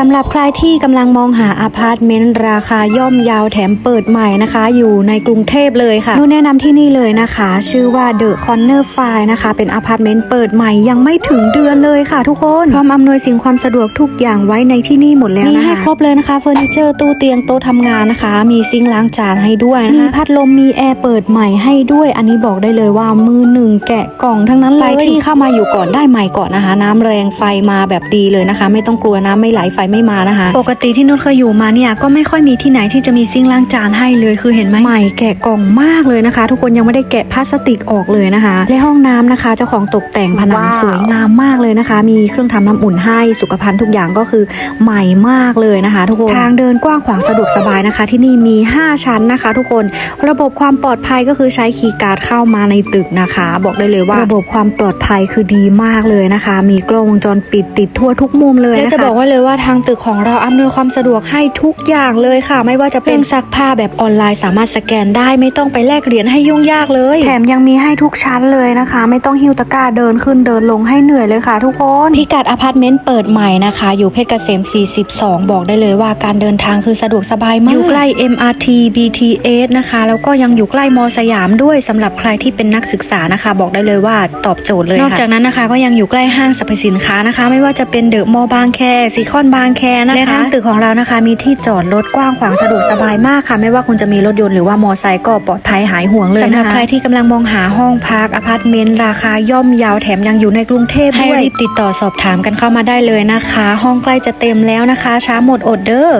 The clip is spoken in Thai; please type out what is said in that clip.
สำหรับใครที่กำลังมองหาอพาร์ตเมนต์ราคาย่อมเยาวแถมเปิดใหม่นะคะ อยู่ในกรุงเทพเลยค่ะนุ่นแนะนำที่นี่เลยนะคะ ชื่อว่า The Corner f i นะคะ เป็นอพาร์ตเมนต์เปิดใหม่ยังไม่ถึงเดือนเลยค่ะทุกคนพร้อมอำนวยสิ่งความสะดวกทุกอย่างไว้ในที่นี่หมดแล้วนะคะมีให้ครบเลยนะคะเฟอร์นิเจอร์ตู้เตียงโต๊ะทำงานนะคะ มีซิงค์ล้างจานให้ด้วยนะคะมีพัดลมมีแอร์เปิดใหม่ให้ด้วย อันนี้บอกได้เลยว่ามือหนึ่งแกะกล่องทั้งนั้นเลยที่เข้ามาอยู่ก่อนได้ใหม่ก่อนนะคะ น้ำแรงไฟมาแบบดีเลยนะคะ ไม่ต้องกลัวน้ำไม่ไหลไฟไม่มานะคะ ปกติที่นุชเคยอยู่มาเนี่ยก็ไม่ค่อยมีที่ไหนที่จะมีซิงค์ล้างจานให้เลยคือเห็นไหมใหม่แกะกล่องมากเลยนะคะ ทุกคนยังไม่ได้แกะพลาสติกออกเลยนะคะ และห้องน้ำนะคะเจ้าของตกแต่งผนังว้าวสวยงามมากเลยนะคะ มีเครื่องทำน้ำอุ่นให้สุขภัณฑ์ทุกอย่างก็คือใหม่มากเลยนะคะ ทุกคนทางเดินกว้างขวางสะดวกสบายนะคะ ที่นี่มี 5 ชั้นนะคะ ทุกคนระบบความปลอดภัยก็คือใช้คีย์การ์ดเข้ามาในตึกนะคะ บอกได้เลยว่า ระบบความปลอดภัยคือดีมากเลยนะคะ มีกล้องวงจรปิดติดทั่วทุกมุมเลยนะคะจะบอกไว้เลยว่าทางตึกของเราอำนวยความสะดวกให้ทุกอย่างเลยค่ะ ไม่ว่าจะเป็นซักผ้าแบบออนไลน์สามารถสแกนได้ไม่ต้องไปแลกเหรียญให้ยุ่งยากเลย แถมยังมีให้ทุกชั้นเลยนะคะ ไม่ต้องหิ้วตะกร้าเดินขึ้นเดินลงให้เหนื่อยเลยค่ะ ทุกคนพิกัดอพาร์ตเมนต์เปิดใหม่นะคะ อยู่เพชรเกษม 42 บอกได้เลยว่าการเดินทางคือสะดวกสบายมากอยู่ใกล้ MRT BTS นะคะแล้วก็ยังอยู่ใกล้มอสยามด้วยสำหรับใครที่เป็นนักศึกษานะคะ บอกได้เลยว่าตอบโจทย์เลยค่ะนอกจากนั้นนะคะ ก็ยังอยู่ใกล้ห้างสรรพสินค้านะคะ ไม่ว่าจะเป็นเดอะมอลล์บางแคซีคอนบางแคนะคะและทางตึกของเรานะคะ มีที่จอดรถกว้างขวางสะดวกสบายมากค่ะ ไม่ว่าคุณจะมีรถยนต์หรือว่ามอไซค์ก็ปลอดภัยหายห่วงเลยนะคะสำหรับใครที่กำลังมองหาห้องพักอพาร์ตเมนต์ราคาย่อมเยาวแถมยังอยู่ในกรุงเทพด้วยให้รีบติดต่อสอบถามกันเข้ามาได้เลยนะคะ ห้องใกล้จะเต็มแล้วนะคะ ช้าหมดอดเด้อ